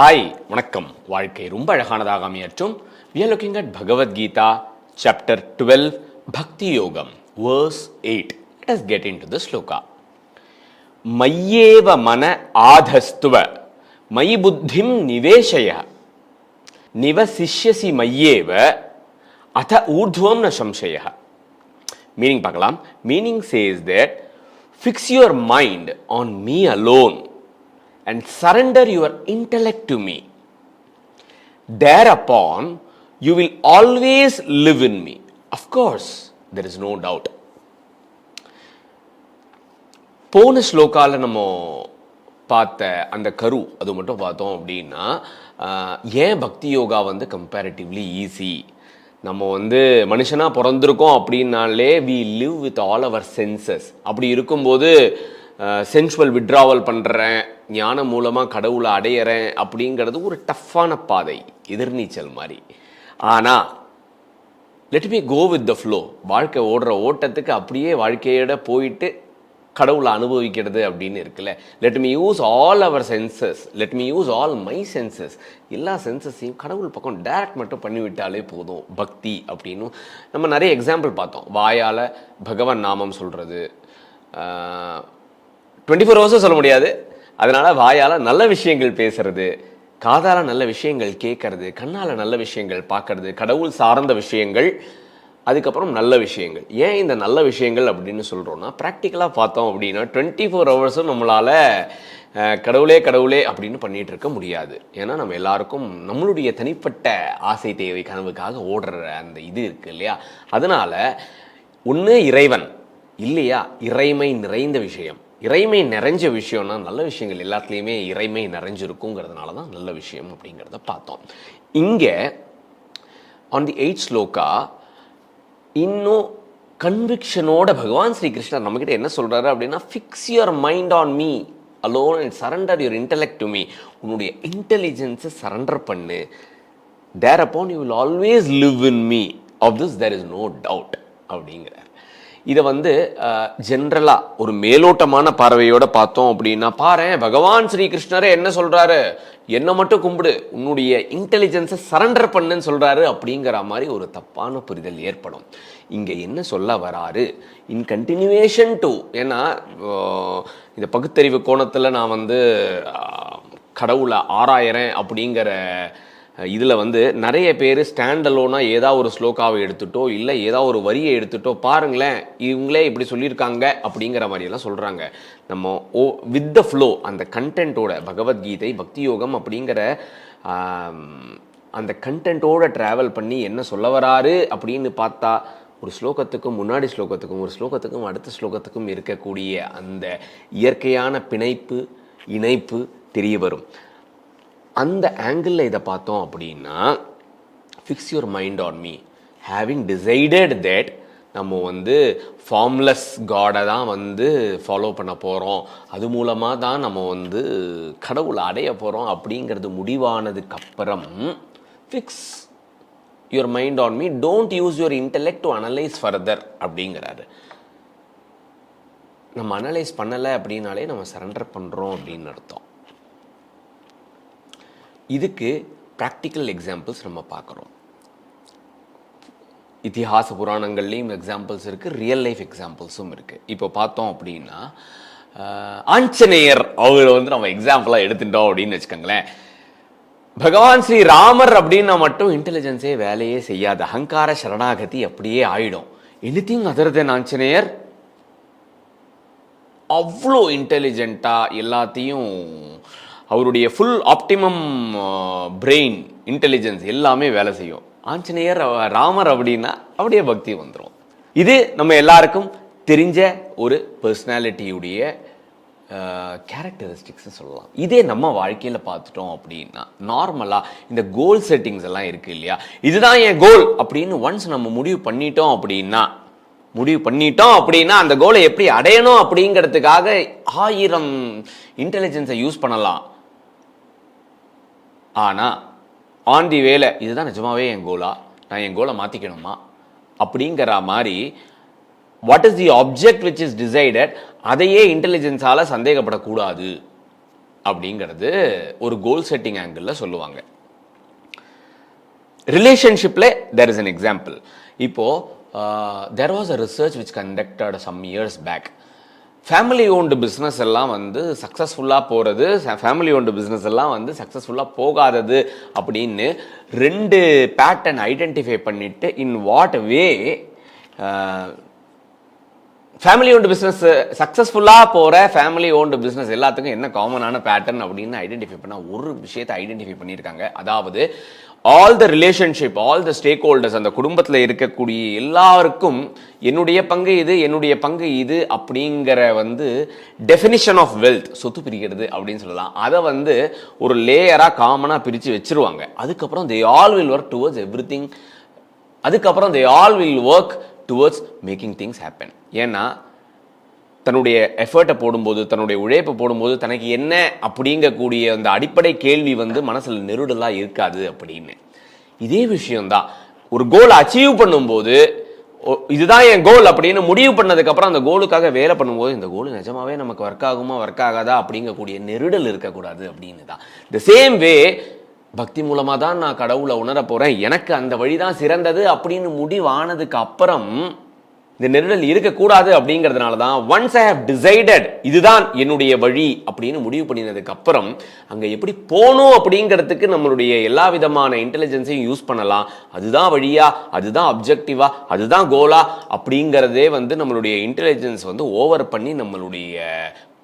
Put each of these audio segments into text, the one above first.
Hi வணக்கம். வாழ்க்கை ரொம்ப அழகானதாக அமையற்றும். We are looking at Bhagavadgita chapter twelve பக்தி யோகம் verse eight as get into the sloka மையேவ மன ஆதஸ்துவ மயி புத்திம் நிவேசய நிவசிஷ்யசி மையேவ அத ஊர்துவம் ந சம்சய மீனிங் பார்க்கலாம். Meaning says that fix your mind on me alone and surrender your intellect to me. Thereupon, you will always live in me. Of course, there is no doubt. போன ஸ்லோக்காவில் நம்ம பார்த்த அந்த கரு அது மட்டும் பார்த்தோம் அப்படின்னா ஏன் பக்தி யோகா வந்து கம்பேரிட்டிவ்லி ஈஸி நம்ம வந்து மனுஷனாக பிறந்திருக்கோம் அப்படின்னாலே we live with all our senses அப்படி இருக்கும்போது சென்சுவல் விட்ராவல் பண்ணுறேன் ஞானம் மூலமாக கடவுளை அடையிறேன் அப்படிங்கிறது ஒரு டஃப்பான பாதை எதிர்நீச்சல் மாதிரி. ஆனால் let me go with the flow வாழ்க்கை ஓடுற ஓட்டத்துக்கு அப்படியே வாழ்க்கையோட போயிட்டு கடவுளை அனுபவிக்கிறது அப்படின்னு இருக்குல்ல. Let me use all our senses let me use all my senses எல்லா சென்சஸையும் கடவுள் பக்கம் டேரக்ட் மட்டும் பண்ணிவிட்டாலே போதும். பக்தி அப்படின்னு நம்ம நிறைய எக்ஸாம்பிள் பார்த்தோம். வாயால் பகவான் நாமம் சொல்கிறது டுவெண்ட்டி ஃபோர் ஹவர்ஸும் சொல்ல முடியாது. அதனால் வாயால் நல்ல விஷயங்கள் பேசுறது காதால நல்ல விஷயங்கள் கேட்கறது கண்ணால் நல்ல விஷயங்கள் பார்க்கறது கடவுள் சார்ந்த விஷயங்கள் அதுக்கப்புறம் நல்ல விஷயங்கள். ஏன் இந்த நல்ல விஷயங்கள் அப்படின்னு சொல்கிறோன்னா ப்ராக்டிக்கலாக பார்த்தோம் அப்படின்னா டுவெண்ட்டி ஃபோர் ஹவர்ஸும் நம்மளால் கடவுளே கடவுளே அப்படின்னு பண்ணிட்டு இருக்க முடியாது. ஏன்னா நம்ம எல்லாருக்கும் நம்மளுடைய தனிப்பட்ட ஆசை தேவை கனவுக்காக ஓடுற அந்த இது இருக்கு இல்லையா? அதனால ஒன்று இறைவன். இல்லையா? இறைமை நிறைந்த விஷயம். இறைமை நிறைஞ்ச விஷயம்னா நல்ல விஷயங்கள் எல்லாத்துலேயுமே இறைமை நிறைஞ்சிருக்குங்கிறதுனால தான் நல்ல விஷயம் அப்படிங்கிறத பார்த்தோம். இங்கே ஆன் தி எயிட் ஸ்லோக்கா இன்னும் கன்விக்ஷனோட பகவான் ஸ்ரீ கிருஷ்ணர் நம்மக்கிட்ட என்ன சொல்கிறாரு அப்படின்னா fix your mind on me alone and surrender your intellect to me உன்னுடைய இன்டெலிஜென்ஸை சரண்டர் பண்ணு. Thereupon you will always live in me of this there is no doubt அப்படிங்கிறார். இதை வந்து ஜென்ரலாக ஒரு மேலோட்டமான பார்வையோட பார்த்தோம் அப்படின்னா பாரேன் பகவான் ஸ்ரீகிருஷ்ணரே என்ன சொல்கிறாரு என்னை மட்டும் கும்பிடு உன்னுடைய இன்டெலிஜென்ஸை சரண்டர் பண்ணுன்னு சொல்கிறாரு அப்படிங்கிற மாதிரி ஒரு தப்பான புரிதல் ஏற்படும். இங்கே என்ன சொல்ல வராரு? இன் கண்டினியூவேஷன் டு ஏன்னா இந்த பகுத்தறிவு கோணத்தில் நான் வந்து கடவுளை ஆராயிறேன் அப்படிங்கிற இதில் வந்து நிறைய பேர் ஸ்டாண்ட் அலோனாக ஏதாவது ஒரு ஸ்லோகாவை எடுத்துட்டோ இல்லை ஏதாவது ஒரு வரியை எடுத்துட்டோ பாருங்களேன் இவங்களே இப்படி சொல்லியிருக்காங்க அப்படிங்கிற மாதிரியெல்லாம் சொல்கிறாங்க நம்ம ஓ வித் த ஃப்ளோ அந்த கண்டென்ட்டோட பகவத்கீதை பக்தி யோகம் அப்படிங்கிற அந்த கண்டென்ட்டோட ட்ராவல் பண்ணி என்ன சொல்ல வராரு அப்படின்னு பார்த்தா ஒரு ஸ்லோகத்துக்கும் முன்னாடி ஸ்லோகத்துக்கும் ஒரு ஸ்லோகத்துக்கும் அடுத்த ஸ்லோகத்துக்கும் இருக்கக்கூடிய அந்த இயற்கையான பிணைப்பு இணைப்பு தெரிய வரும். அந்த ஆங்கிளில் இதை பார்த்தோம் அப்படின்னா fix your mind on me having decided that நம்ம வந்து ஃபார்ம்லெஸ் காடை தான் வந்து ஃபாலோ பண்ண போகிறோம் அது மூலமாக தான் நம்ம வந்து கடவுளை அடைய போகிறோம் அப்படிங்கிறது முடிவானதுக்கப்புறம் fix your mind on me don't use your intellect to analyse further அப்படிங்கிறாரு. நம்ம அனலைஸ் பண்ணலை அப்படின்னாலே நம்ம சரண்டர் பண்ணுறோம் அப்படின்னு அர்த்தம். இதுக்கு ப்ராக்டிக்கல் எக்ஸாம்பிள்ஸ் நம்ம பார்க்குறோம். இத்திஹாச புராணங்கள்லேயும் எக்ஸாம்பிள்ஸ் இருக்குது ரியல் லைஃப் எக்ஸாம்பிள்ஸும் இருக்குது இப்போ பார்த்தோம் அப்படின்னா ஆஞ்சநேயர் அவரை வந்து நம்ம எக்ஸாம்பிளாக எடுத்துட்டோம் அப்படின்னு வச்சுக்கோங்களேன். பகவான் ஸ்ரீ ராமர் அப்படின்னா மட்டும் இன்டெலிஜென்ஸே வேலையே செய்யாது. அகங்கார சரணாகதி அப்படியே ஆயிடும். Anything other than Anjaneyar? அவ்வளோ இன்டெலிஜென்ட்டாக எல்லாத்தையும் அவருடைய ஃபுல் ஆப்டிமம் பிரெயின் இன்டெலிஜென்ஸ் எல்லாமே வேலை செய்யும். ஆஞ்சநேயர் ராமர் அப்படின்னா அப்படியே பக்தி வந்துடும் இது நம்ம எல்லாருக்கும் தெரிஞ்ச ஒரு பர்சனாலிட்டியுடைய கேரக்டரிஸ்டிக்ஸ் சொல்லலாம். இதே நம்ம வாழ்க்கையில் பார்த்துட்டோம் அப்படின்னா நார்மலாக இந்த கோல் செட்டிங்ஸ் எல்லாம் இருக்குது இல்லையா? இதுதான் என் கோல் அப்படின்னு ஒன்ஸ் நம்ம முடிவு பண்ணிட்டோம் அப்படின்னா முடிவு பண்ணிட்டோம் அப்படின்னா அந்த கோலை எப்படி அடையணும் அப்படிங்கிறதுக்காக ஆயிரம் இன்டெலிஜென்ஸை யூஸ் பண்ணலாம். ஆனால் ஆன் தி வேலை இதுதான் நிஜமாவே என் கோலா நான் என் கோலை மாற்றிக்கணுமா அப்படிங்கிற மாதிரி what is the object which is decided அதையே இன்டெலிஜென்ஸால் சந்தேகப்படக்கூடாது. அப்படிங்கிறது ஒரு கோல் செட்டிங் ஆங்கிளில் சொல்லுவாங்க. ரிலேஷன்ஷிப்பில் தெர் இஸ் அன் எக்ஸாம்பிள் இப்போது there was a research which conducted some years back family owned business எல்லாம் வந்து சக்ஸஸ்ஃபுல்லாக போகிறது ஃபேமிலி ஓன்டு பிஸ்னஸ் எல்லாம் வந்து சக்ஸஸ்ஃபுல்லாக போகாதது அப்படின்னு ரெண்டு பேட்டர்ன் ஐடென்டிஃபை பண்ணிவிட்டு in what way family owned business சக்ஸஸ்ஃபுல்லாக போகிற ஃபேமிலி ஓன்டு பிஸ்னஸ் எல்லாத்துக்கும் என்ன காமனான பேட்டர்ன் அப்படின்னு ஐடென்டிஃபை பண்ணால் ஒரு விஷயத்தை ஐடென்டிஃபை பண்ணியிருக்காங்க. அதாவது all the relationship all the stakeholders அந்த குடும்பத்தில் இருக்கக்கூடிய எல்லாருக்கும் என்னுடைய பங்கு இது என்னுடைய பங்கு இது அப்படிங்கிற வந்து டெஃபினிஷன் ஆஃப் வெல்த் சொத்து பிரிக்கிறது அப்படின்னு சொல்லலாம். அதை வந்து ஒரு லேயராக காமனாக பிரித்து வச்சிருவாங்க. அதுக்கப்புறம் they all will work towards everything அதுக்கப்புறம் they all will work towards making things happen ஏன்னா தன்னுடைய எஃபர்ட்டை போடும்போது தன்னுடைய உழைப்பை போடும்போது தனக்கு என்ன அப்படிங்கக்கூடிய அந்த அடிப்படை கேள்வி வந்து மனசில் நெருடலாக இருக்காது அப்படின்னு. இதே விஷயம்தான். ஒரு கோல் அச்சீவ் பண்ணும்போது இதுதான் என் கோல் அப்படின்னு முடிவு பண்ணதுக்கப்புறம் அந்த கோலுக்காக வேலை பண்ணும்போது இந்த கோல் நிஜமாவே நமக்கு ஒர்க் ஆகுமா ஒர்க் ஆகாதா அப்படிங்கக்கூடிய நெருடல் இருக்கக்கூடாது அப்படின்னு தான் த சேம் வே பக்தி மூலமாக தான் நான் கடவுளை உணர போகிறேன் எனக்கு அந்த வழிதான் சிறந்தது அப்படின்னு முடிவானதுக்கு அப்புறம் இந்த நெருடல் இருக்கக்கூடாது அப்படிங்கிறதுனால தான் ஒன்ஸ் ஐ ஹவ் டிசைடட் இதுதான் என்னுடைய வழி அப்படின்னு முடிவு பண்ணினதுக்கு அப்புறம் அங்கே எப்படி போகணும் அப்படிங்கிறதுக்கு நம்மளுடைய எல்லா விதமான இன்டெலிஜென்ஸையும் யூஸ் பண்ணலாம். அதுதான் வழியா அதுதான் அப்ஜெக்டிவா அதுதான் கோலா அப்படிங்கிறதே வந்து நம்மளுடைய இன்டெலிஜென்ஸ் வந்து ஓவர் பண்ணி நம்மளுடைய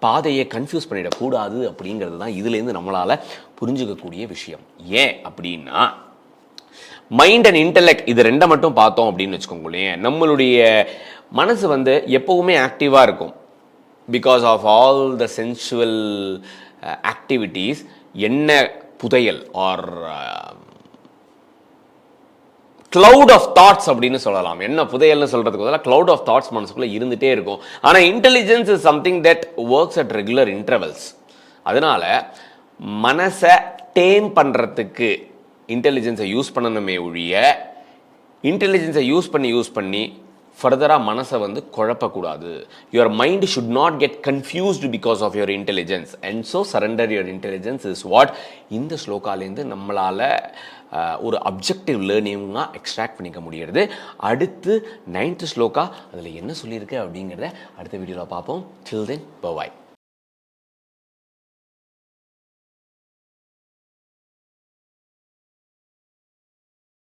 பாதையை கன்ஃபியூஸ் பண்ணிடக்கூடாது அப்படிங்கிறது தான் இதுலேருந்து நம்மளால புரிஞ்சுக்கக்கூடிய விஷயம். ஏன் அப்படின்னா மைண்ட் அண்ட் இன்டெலெக்ட் இது ரெண்டை மட்டும் பார்த்தோம் அப்படின்னு வச்சுக்கோங்களேன். நம்மளுடைய மனசு வந்து எப்பவுமே ஆக்டிவாக இருக்கும். Because of all the sensual activities என்ன புதையல் ஆர் க்ளவுட் ஆஃப் தாட்ஸ் அப்படின்னு சொல்லலாம். என்ன புதையல்னு சொல்கிறதுக்கு பதிலாக க்ளவுட் ஆஃப் தாட்ஸ் மனசுக்குள்ளே இருந்துகிட்டே இருக்கும். ஆனால் intelligence is something that works at regular intervals அதனால மனசை டேம் பண்ணுறதுக்கு இன்டெலிஜென்ஸை யூஸ் பண்ணணுமே ஒழிய இன்டெலிஜென்ஸை யூஸ் பண்ணி யூஸ் பண்ணி ஃபர்தராக மனசை வந்து குழப்பக்கூடாது. Your mind should not get confused because of your intelligence and so surrender your intelligence is what இந்த ஸ்லோக்காலேருந்து நம்மளால் ஒரு அப்ஜெக்டிவ் லேர்னிங்காக எக்ஸ்ட்ராக்ட் பண்ணிக்க முடியறது. அடுத்து நைன்த்து ஸ்லோக்கா அதில் என்ன சொல்லியிருக்கு அப்படிங்கிறத அடுத்த வீடியோவில் பார்ப்போம். டில் தென் பவாய்